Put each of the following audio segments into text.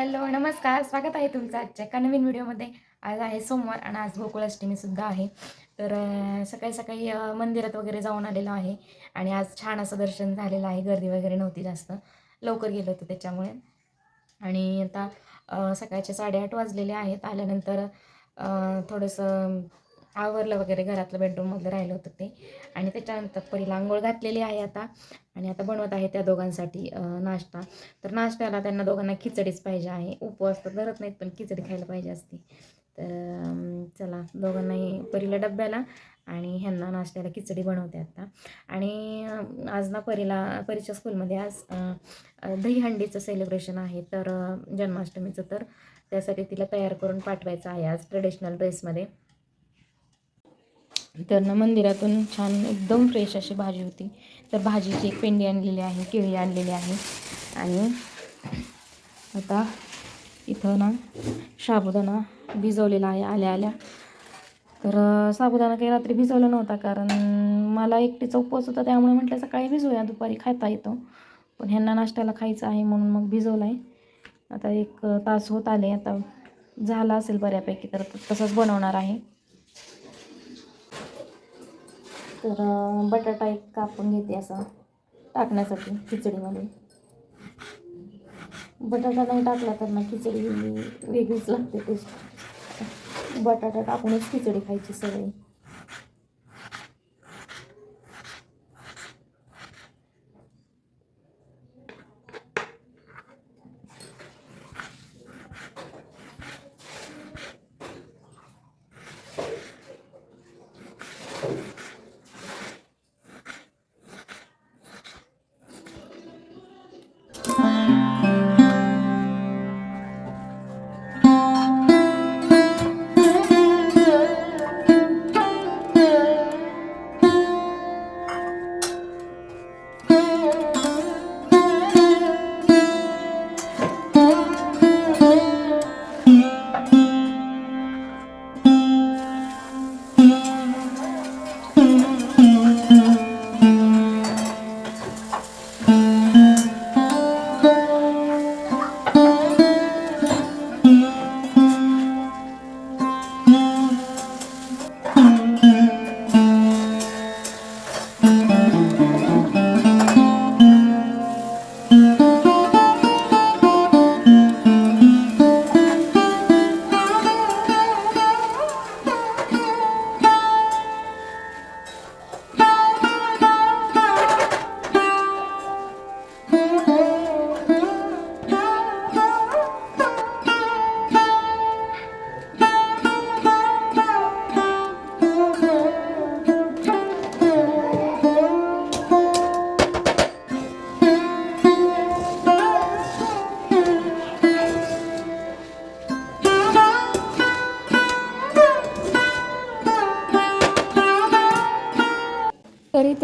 Hello नमस्कार. स्वागत आहे तुमचं आजच्या एका नवीन व्हिडिओमध्ये. आज आहे सोमवार आणि आज गोकुळाष्टमीसुद्धा आहे. तर सकाळी सकाळी मंदिरात वगैरे जाऊन आलेलो आहे आणि आज छान असं दर्शन झालेलं आहे. गर्दी वगैरे नव्हती जास्त. लवकर गेलं होतं त्याच्यामुळे. आणि आता सकाळचे साडेआठ वाजलेले आहेत. आल्यानंतर थोडंसं आवरलं वगैरे घरातलं बेडरूममधलं राहिलं होतं ते. आणि त्याच्यानंतर पहिला आंघोळ घातलेली आहे आता. आणि आता बनवत आहे त्या दोघांसाठी नाश्ता. तर नाश्त्याला त्यांना दोघांना खिचडीच पाहिजे आहे. उपवास तर धरत नाहीत पण खिचडी खायला पाहिजे असते. तर चला दोघांनाही परीला डब्याला आणि ह्यांना नाश्त्याला खिचडी बनवते आता. आणि आज ना परीला परीच्या स्कूलमध्ये आज दहीहंडीचं सेलिब्रेशन आहे. तर जन्माष्टमीचं तर त्यासाठी तिला तयार करून पाठवायचं आहे आज ट्रेडिशनल ड्रेसमध्ये तर ना मंदिरातून छान एकदम फ्रेश अशी भाजी होती. तर भाजीची एक पेंडी आणलेली आहे केळी आणलेली आहे. आणि आता इथं ना साबुदाणा भिजवलेला आहे आल्या आल्या. तर साबुदाणा काही रात्री भिजवला नव्हता कारण मला एकटीचा उपवास होता त्यामुळे म्हटलं सकाळी भिजवूया दुपारी खाता येतो. पण ह्यांना नाश्त्याला खायचं आहे म्हणून मग भिजवला आहे आता एक तास होत आले आता झाला असेल बऱ्यापैकी तर तसंच बनवणार आहे. तर बटाटा एक कापून घेते असा टाकण्यासाठी खिचडीमध्ये. बटाटा नाही टाकला तर ना खिचडी वेगळीच लागते टेस्ट बटाटा टाकूनच खिचडी खायची सवय.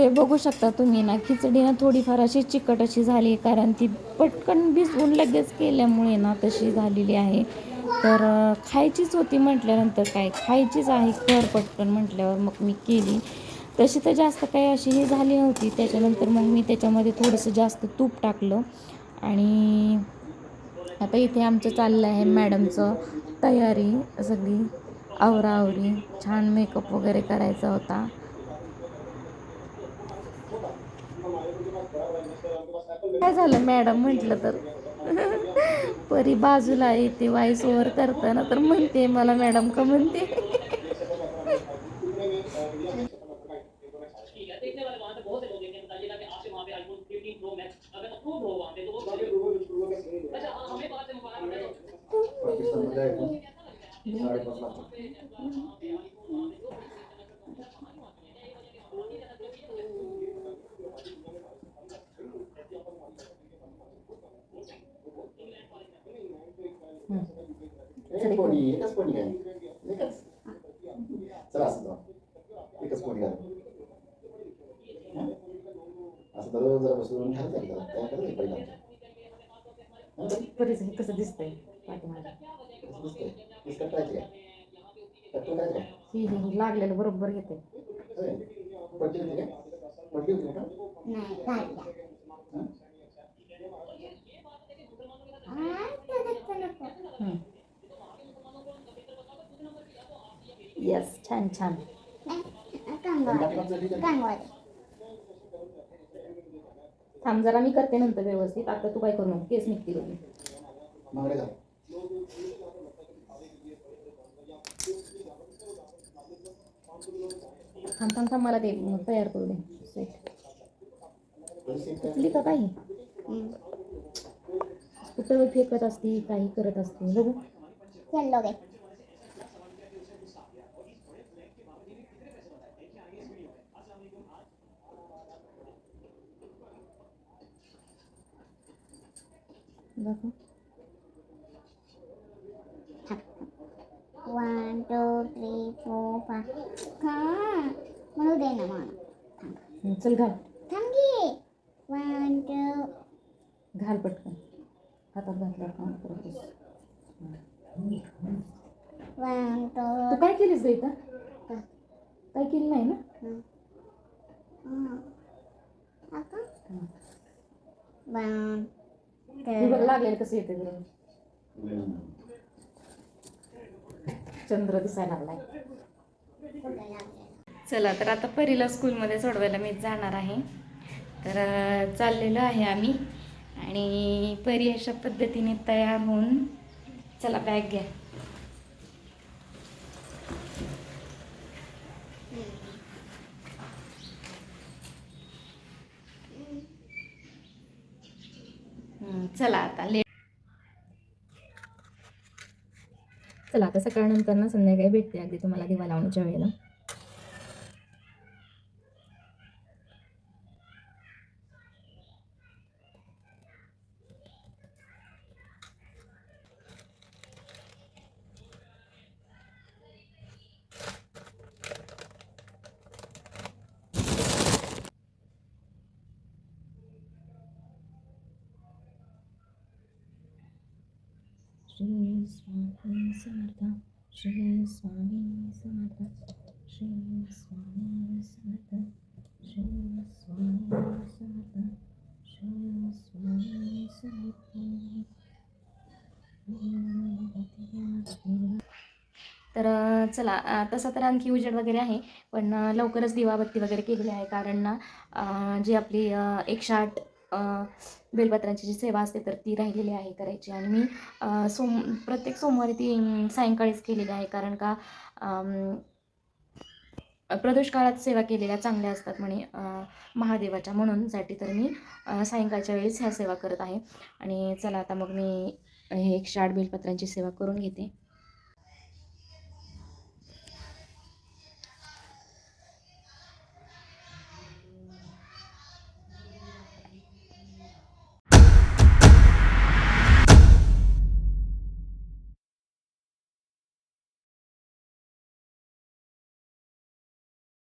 ते बघू शकता तुम्ही ना खिचडी ना थोडीफार अशी चिकट अशी झाली कारण ती पटकन भिजवून लगेच केल्यामुळे ना तशी झालेली आहे. तर खायचीच होती म्हटल्यानंतर काय खायचीच आहे कर पटकन म्हटल्यावर मग मी केली. तशी तर जास्त काही अशी ही झाली नव्हती त्याच्यानंतर मग मी त्याच्यामध्ये थोडंसं जास्त तूप टाकलं. आणि आता इथे आमचं चाललं आहे मॅडमचं तयारी सगळी आवराआवरी छान मेकअप वगैरे करायचा होता. काय झालं? मॅडम म्हटलं तर. परी बाजूला येते वाईस ओव्हर करताना तर म्हणते मला मॅडम का म्हणते? एक पोळी एकच पोळी काय एकच चला असं जाऊ एकच पोळी घाल हं? असं दररोज जरा बसून खायचं एकदा त्या करत एक पहिला परीच हे कसं दिसतंय पाठीमागे दिसतंय पीस कट करायची काय कट करायची काय ही ही ही लागलेलं बरोबर घेते होय पडली होती काय पडली होती का नाही काढल्या हं? आज त्याच्यात येस छान छान. थांब जरा मी करते नंतर व्यवस्थित. आता तू काय करू नको केस निघतील थांब थांब थांब मला ते तयार करू दे. सेट कुठली का काही कुठं फेकत असती काही करत असते बघू. चलोगे दाखव one two three four five हां म्हणू दे ना मला. चल घाल. थांब घे वन टू घाल पटकन. हातात घातला का परत बस. वन टू तू काय केलीस ग इथं? काय? केलं नाही ना? वन मी बघ लागलेलं कसं येते. चंद्र दिसायला लागलाय. चला तर आता परीला स्कूलमध्ये सोडवायला मी जाणार आहे. तर चाललेलो आहे आम्ही. आणि परी अशा पद्धतीने तयार होऊन चला बॅग घ्या हं, चला आता लेट चला आता सकाळनंतर ना संध्याकाळी भेटते अगदी तुम्हाला दिवा लावण्याच्या वेळेला. श्री स्वामी समर्थ श्री स्वामी समर्थ श्री स्वामी समर्थ श्री स्वामी समर्थ श्री स्वामी समर्थ तर चला तसं तर आणखी उजेड वगैरे आहे पण लवकरच दिवाबत्ती वगैरे केलेली आहे कारण ना जी आपली अं, एकशे आठ बेलपत्रांची जी सेवा असते तर ती राहिलेली आहे करायची. आणि मी सोम प्रत्येक सोमवारी ती सायंकाळीच केलेली आहे. कारण का प्रदोष काळात सेवा केलेल्या चांगल्या असतात म्हणे महादेवाच्या. म्हणून साठी तर मी सायंकाळच्या वेळेस ह्या सेवा करत आहे. आणि चला आता मग मी हे एकशे आठ बेलपत्रांची सेवा करून घेते.